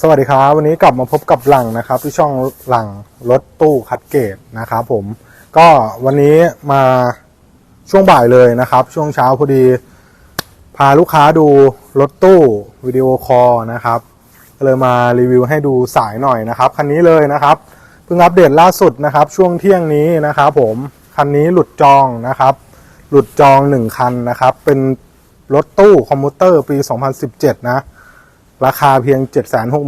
สวัสดีครับวันนี้กลับมาพบกับหลังนะครับ ที่ช่องหลังรถตู้คัดเกตนะครับผมก็วันนี้มาช่วงบ่ายเลยนะครับ ช่วงเช้าพอดี พาลูกค้าดูรถตู้วิดีโอคอลนะครับเลยมารีวิวให้ดูสายหน่อยนะครับ คันนี้เลยนะครับเพิ่งอัปเดตล่าสุดนะครับ ช่วงเที่ยงนี้นะครับ ผมคันนี้หลุดจองนะครับ หลุดจองหนึ่งคันนะครับ เป็นรถตู้คอมพิวเตอร์ปี 2017 นะ ราคาเพียง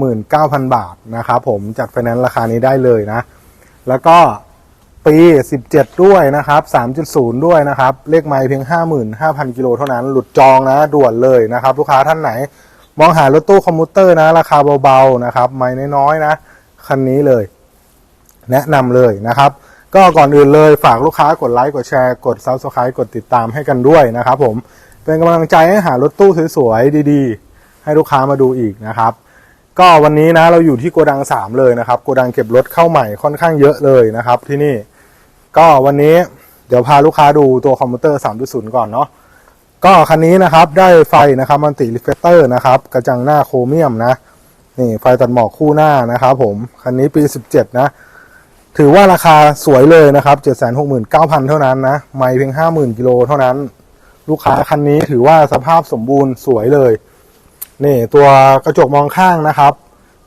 769,000 บาทนะครับผมจัดไฟแนนซ์ราคานี้ได้เลยนะ แล้วก็ปี 17 ด้วยนะครับ 3.0 ด้วยนะครับ เลขไมล์เพียง 55,000 กิโลเท่านั้น หลุดจองนะด่วนเลยนะครับ ลูกค้าท่านไหน มองหารถตู้คอมพิวเตอร์นะ ราคาเบาๆนะครับ ไมล์น้อยๆนะ คันนี้เลย แนะนำเลยนะครับ ก็ก่อนอื่นเลยฝากลูกค้ากดไลค์กดแชร์กด Subscribe กดติดตามให้กันด้วยนะครับผมเป็นกำลังใจให้หารถตู้สวยๆดีๆ ให้ลูกค้ามาดูอีกนะครับ ก็วันนี้นะเราอยู่ที่โกดัง 3 เลยนะครับโกดังเก็บรถเข้าใหม่ค่อนข้างเยอะเลยนะครับที่นี่ ก็วันนี้เดี๋ยวพาลูกค้าดูตัวคอมพิวเตอร์3.0 ก่อนเนาะก็คันนี้นะครับได้ไฟนะครับมันติรีเฟเตอร์นะครับกระจังหน้าโครเมียมนะนี่ไฟตัดหมอกคู่หน้านะครับผมคันนี้ปี 17 นะ ถือว่าราคาสวยเลยนะครับ 769,000 เท่านั้นนะ ไม่เพียง 50,000 กิโลเท่านั้น ลูกค้าคันนี้ถือว่าสภาพสมบูรณ์สวยเลย นี่ตัวกระจกมองข้างนะครับ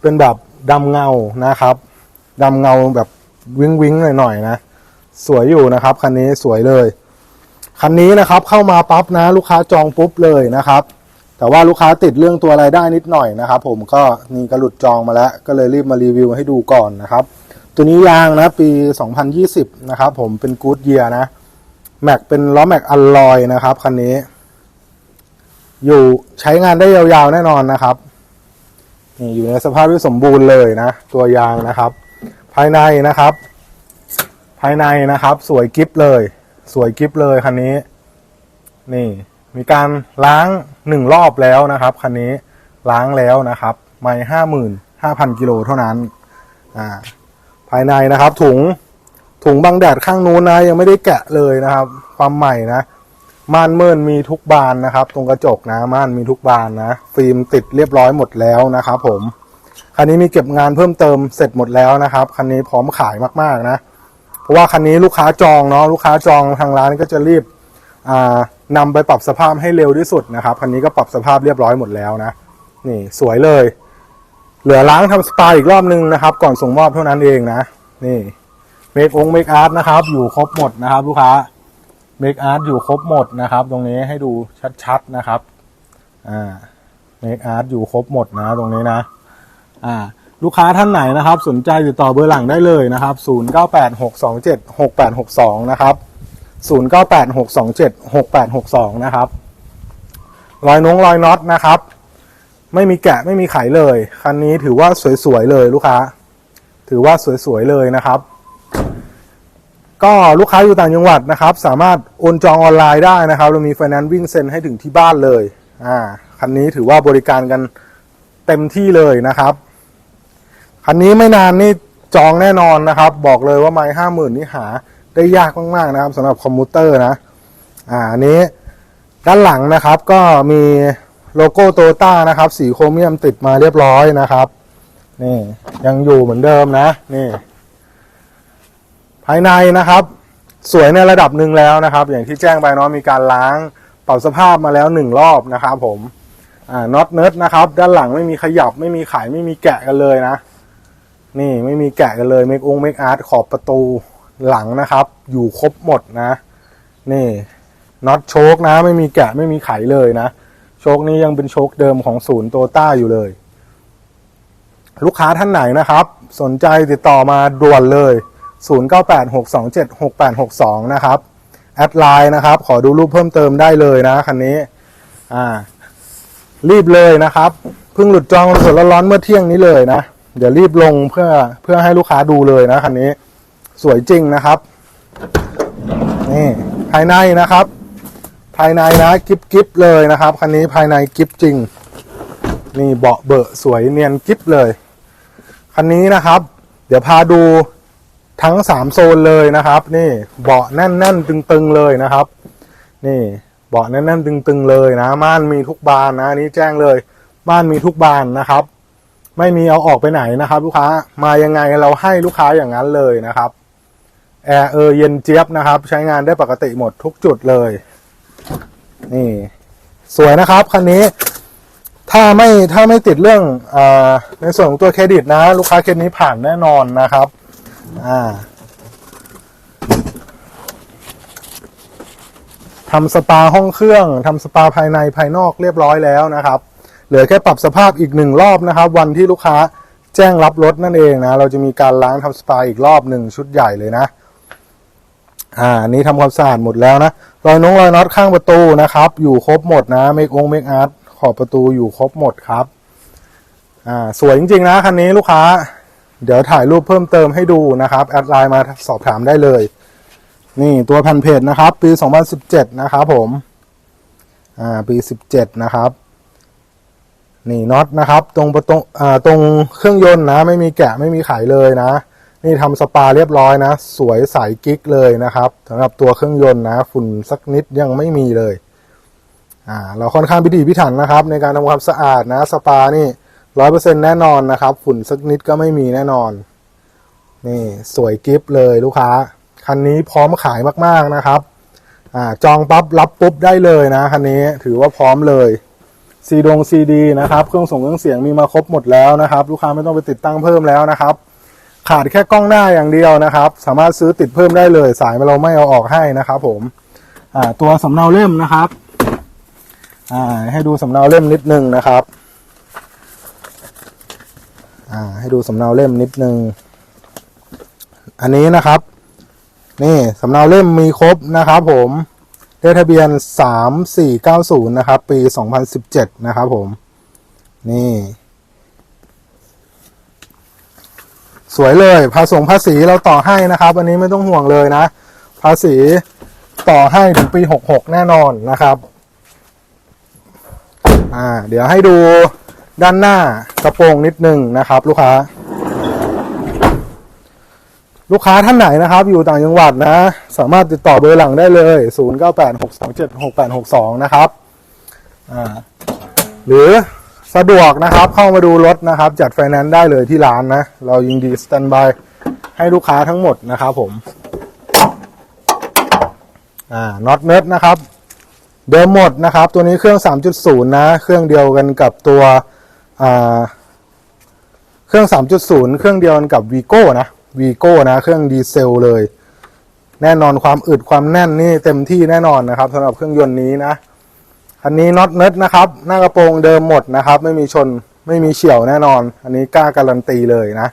เป็นแบบดำเงานะครับดำเงาแบบวิงวิงหน่อยๆนะ สวยอยู่นะครับคันนี้สวยเลย คันนี้นะครับเข้ามาปั๊บนะ ลูกค้าจองปุ๊บเลยนะครับ แต่ว่าลูกค้าติดเรื่องตัวรายได้นิดหน่อยนะครับ ผมก็นี่กระหลุดจองมาแล้ว ก็เลยรีบมารีวิวให้ดูก่อนนะครับ ตัวนี้ยางนะปี 2020 นะครับ ผมเป็นกู๊ดเยียนะแม็กเป็นล้อแม็กอัลลอยนะครับคันนี้ อยู่ใช้งานได้ยาวๆแน่นอนนะครับนี่อยู่ในสภาพที่สมบูรณ์เลยนะ ตัวยางนะครับ ภายในนะครับ ภายในนะครับ สวยกิฟเลย สวยกิฟเลยคันนี้ นี่ มีการล้างหนึ่งรอบแล้วนะครับคันนี้ล้างแล้วนะครับ ไม่ห้าหมื่นห้าพันกิโลเท่านั้นอ่าภายในนะครับ ถุงถุงบังแดดข้างนู้นนะ ยังไม่ได้แกะเลยนะครับ ความใหม่นะ ม่านเมินมีทุกบานนะครับ ตรงกระจกนะม่านมีทุกบานนะ ฟิล์มติดเรียบร้อยหมดแล้วนะครับผมคันนี้มีเก็บงานเพิ่มเติมเสร็จหมดแล้วนะครับคันนี้พร้อมขายมากๆนะ เพราะว่าคันนี้ลูกค้าจองเนาะลูกค้าจองทางร้านก็จะรีบอ่านำไปปรับสภาพให้เร็วที่สุดนะครับคันนี้ก็ปรับสภาพเรียบร้อยหมดแล้วนะ นี่สวยเลย เหลือล้างทำสปาอีกรอบนึงนะครับ ก่อนส่งมอบเท่านั้นเองนะ นี่เมคองเมคอาร์ตนะครับ อยู่ครบหมดนะครับ ลูกค้า เมคอาร์ตอยู่ครบหมดนะครับ ตรงนี้ให้ดูชัดๆนะครับอ่าเมคอาร์ตอยู่ครบหมดนะตรงนี้นะอ่าลูกค้าท่านไหนนะครับ สนใจติดต่อเบอร์หลังได้เลยนะครับ 0986276862 นะครับ 0986276862 นะครับ รอยนงรอยน็อตนะครับ ไม่มีแกะไม่มีไขเลย คันนี้ถือว่าสวยๆเลยลูกค้า ถือว่าสวยๆเลยนะครับ ก็ลูกค้าอยู่ต่างจังหวัดนะครับ สามารถโอนจองออนไลน์ได้นะครับ เรามีไฟแนนซ์วิ่งเซ็นให้ถึงที่บ้านเลยอ่าคันนี้ถือว่าบริการกันเต็มที่เลยนะครับคันนี้ไม่นานนี่จองแน่นอนนะครับ บอกเลยว่าไม้ห้าหมื่นนี่หาได้ยากมากๆนะครับสำหรับคอมพิวเตอร์นะอ่าอันนี้ด้านหลังนะครับก็มีโลโก้โตต้านะครับ สีโครเมียมติดมาเรียบร้อยนะครับ นี่ยังอยู่เหมือนเดิมนะ นี่ ภายในนะครับ สวยในระดับหนึ่งแล้วนะครับ อย่างที่แจ้งไปเนาะมีการล้างปรับสภาพมาแล้วหนึ่งรอบนะครับ ผมอ่าน็อตเนิร์ดนะครับ ด้านหลังไม่มีขยับไม่มีไขไม่มีแกะกันเลยนะ นี่ไม่มีแกะกันเลยเมคองเมคอาร์ตขอบประตูหลังนะครับ อยู่ครบหมดนะ นี่น็อตโชคนะ ไม่มีแกะไม่มีไขเลยนะ โชคนี้ยังเป็นโชคเดิมของศูนย์โตต้าอยู่เลย ลูกค้าท่านไหนนะครับ สนใจติดต่อมาด่วนเลย 0986276862 นะครับ แอดไลน์นะครับ ขอดูรูปเพิ่มเติมได้เลยนะคันนี้ อ่า รีบเลยนะครับ เพิ่งหลุดจองสดร้อนๆเมื่อเที่ยงนี้เลยนะ เดี๋ยวรีบลงเพื่อเพื่อให้ลูกค้าดูเลยนะคันนี้ สวยจริงนะครับ นี่ ภายในนะครับ ภายในนะกิบกิบเลยนะครับคันนี้ภายในกิบจริง นี่เบาะเบอะสวยเนียนกิบเลยคันนี้นะครับ เดี๋ยวพาดู ทั้งสามโซนเลยนะครับ นี่เบาะแน่นๆตึงๆเลยนะครับ นี่เบาะแน่นๆตึงๆเลยนะม่านมีทุกบานนะนี้แจ้งเลยม่านมีทุกบานนะครับ ไม่มีเอาออกไปไหนนะครับ ลูกค้ามายังไงเราให้ลูกค้าอย่างนั้นเลยนะครับแอร์เออเย็นเจี๊ยบนะครับ ใช้งานได้ปกติหมดทุกจุดเลย นี่ สวยนะครับคันนี้ถ้าไม่ถ้าไม่ติดเรื่องอในส่วนของตัวเครดิตนะ ลูกค้าเคสนี้ผ่านแน่นอนนะครับ อ่าทำสปาห้องเครื่องทำสปาภายในภายนอกเรียบร้อยแล้วนะครับ เหลือแค่ปรับสภาพอีกหนึ่งรอบนะครับ วันที่ลูกค้าแจ้งรับรถนั่นเองนะ เราจะมีการล้างทำสปาอีกรอบหนึ่งชุดใหญ่เลยนะ อ่านี้ทำความสะอาดหมดแล้วนะรอยน้องรอยน็อตข้างประตูนะครับ อยู่ครบหมดนะเมกองเมกอาร์ตขอบประตูอยู่ครบหมดครับ อ่าสวยจริงๆนะคันนี้ลูกค้า เดี๋ยวถ่ายรูปเพิ่มเติมให้ดูนะครับ แอดไลน์มาสอบถามได้เลย นี่ตัวแผ่นเพจนะครับ ปี 2017 นะครับผม อ่า ปี 17 นะครับ นี่น็อตนะครับ ตรงประตูอ่าตรงเครื่องยนต์นะ ไม่มีแกะไม่มีไขเลยนะ นี่ทำสปาเรียบร้อยนะ สวยใสกิ๊กเลยนะครับสำหรับตัวเครื่องยนต์นะ ฝุ่นสักนิดยังไม่มีเลย อ่า เราค่อนข้างพิถีพิถันนะครับ ในการทำความสะอาดนะ สปานี่ ร้อยเปอร์เซ็นแน่นอนนะครับ ฝุ่นสักนิดก็ไม่มีแน่นอน นี่สวยกิฟเลยลูกค้า คันนี้พร้อมขายมากๆนะครับ อ่าจองปั๊บรับปุ๊บได้เลยนะคันนี้ถือว่าพร้อมเลยซีดงซีดีนะครับเครื่องส่งเครื่องเสียงมีมาครบหมดแล้วนะครับ ลูกค้าไม่ต้องไปติดตั้งเพิ่มแล้วนะครับ ขาดแค่กล้องหน้าอย่างเดียวนะครับ สามารถซื้อติดเพิ่มได้เลย สายเราไม่เอาออกให้นะครับ ผมอ่าตัวสำเนาเล่มนะครับอ่าให้ดูสำเนาเล่มนิดนึงนะครับ อ่า ให้ดูสำเนาเล่มนิดนึง อันนี้นะครับ นี่สำเนาเล่มมีครบนะครับผมเลขทะเบียน 3490 นะครับ ปี 2017 นะครับผม นี่ สวยเลย ภาษงภาษีเราต่อให้นะครับ อันนี้ไม่ต้องห่วงเลยนะ ภาษีต่อให้ถึงปี 66 แน่นอนนะครับ อ่า เดี๋ยวให้ดู ด้านหน้ากระโปรงนิดนึงนะครับ ลูกค้า ลูกค้าท่านไหนนะครับ อยู่ต่างจังหวัดนะ สามารถติดต่อเบอร์หลังได้เลย 0986276862 นะครับหรือสะดวกนะครับเข้ามาดูรถนะครับ จัดไฟแนนซ์ได้เลยที่ร้านนะ เรายิงดีสแตนบายให้ลูกค้าทั้งหมดนะครับผมอ่าน็อตเน็ตนะครับ เดิมหมดนะครับ ตัวนี้เครื่อง 3.0 นะ เครื่องเดียวกันกับตัว เครื่อง 3.0 เครื่องเดียวกันกับวีโก้นะวีโก้นะ เครื่องดีเซลเลย แน่นอนความอึดความแน่นนี่เต็มที่แน่นอนนะครับสำหรับเครื่องยนต์นี้นะคันนี้น็อตเน็ตนะครับ หน้ากระโปรงเดิมหมดนะครับ ไม่มีชนไม่มีเฉี่ยวแน่นอน อันนี้กล้าการันตีเลยนะ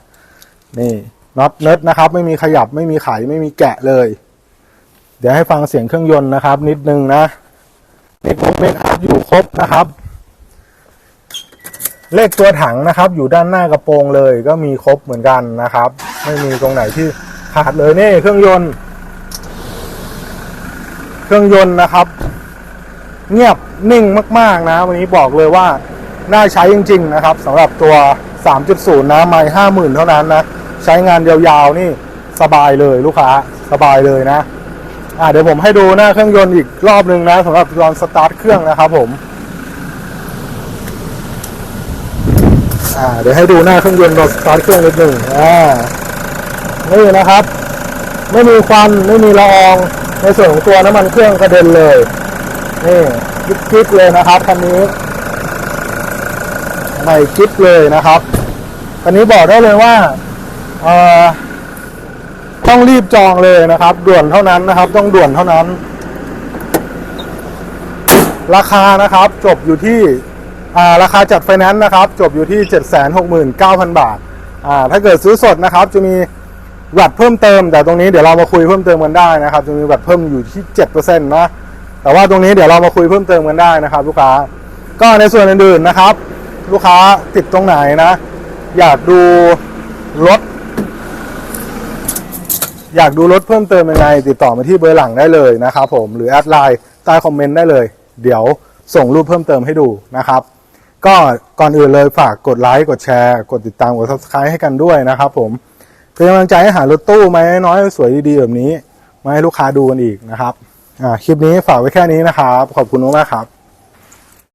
นี่น็อตเน็ตนะครับ ไม่มีขยับไม่มีไขไม่มีแกะเลย เดี๋ยวให้ฟังเสียงเครื่องยนต์นะครับ นิดนึงนะเมกเมกอัพอยู่ครบนะครับ เลขตัวถังนะครับอยู่ด้านหน้ากระโปรงเลยก็มีครบเหมือนกันนะครับ ไม่มีตรงไหนที่ขาดเลยนี่เครื่องยนต์ เครื่องยนต์นะครับ เงียบนิ่งมาก ๆ นะ วันนี้บอกเลยว่า น่าใช้จริง ๆ นะครับสำหรับตัว 3.0 นะไม่ห้าหมื่นเท่านั้นนะ ใช้งานยาวๆ นี่สบายเลยลูกค้าสบายเลยนะอ่าเดี๋ยวผมให้ดูหน้าเครื่องยนต์อีกรอบหนึ่งนะสำหรับตอนสตาร์ทเครื่องนะครับผม อ่าเดี๋ยวให้ดูหน้าเครื่องยนต์ตอนสตาร์ทเครื่องนิดหนึ่งอ่านี่นะครับ ไม่มีควันไม่มีละอองในส่วนของตัวน้ำมันเครื่องกระเด็นเลยนี่กิ๊บๆเลยนะครับคันนี้ใหม่กิ๊บเลยนะครับคันนี้บอกได้เลยว่าเอ่อต้องรีบจองเลยนะครับ ด่วนเท่านั้นนะครับ ต้องด่วนเท่านั้น ราคานะครับจบอยู่ที่ ราคาจัดไฟแนนซ์นะครับจบอยู่ที่ 769,000 บาทอ่าถ้าเกิดซื้อสดนะครับจะมีวัดเพิ่มเติม แต่ตรงนี้เดี๋ยวเรามาคุยเพิ่มเติมกันได้นะครับ จะมีวัดเพิ่มอยู่ที่7%นะแต่ว่าตรงนี้เดี๋ยวเรามาคุยเพิ่มเติมกันได้นะครับ ลูกค้าก็ในส่วนอื่นๆนะครับ ลูกค้าติดตรงไหนนะ อยากดูรถอยากดูรถเพิ่มเติมยังไง ติดต่อมาที่เบอร์หลังได้เลยนะครับผมหรือแอดไลน์ใต้คอมเมนต์ได้เลย เดี๋ยวส่งรูปเพิ่มเติมให้ดูนะครับ ก็ก่อนอื่นเลยฝากกดไลค์กดแชร์กดติดตามกด subscribe ให้กันด้วยนะครับผมเป็นกำลังใจให้หารถตู้มาน้อยสวยดีๆแบบนี้ มาให้ลูกค้าดูกันอีกนะครับคลิปนี้ฝากไว้แค่นี้นะครับ ขอบคุณมากๆครับ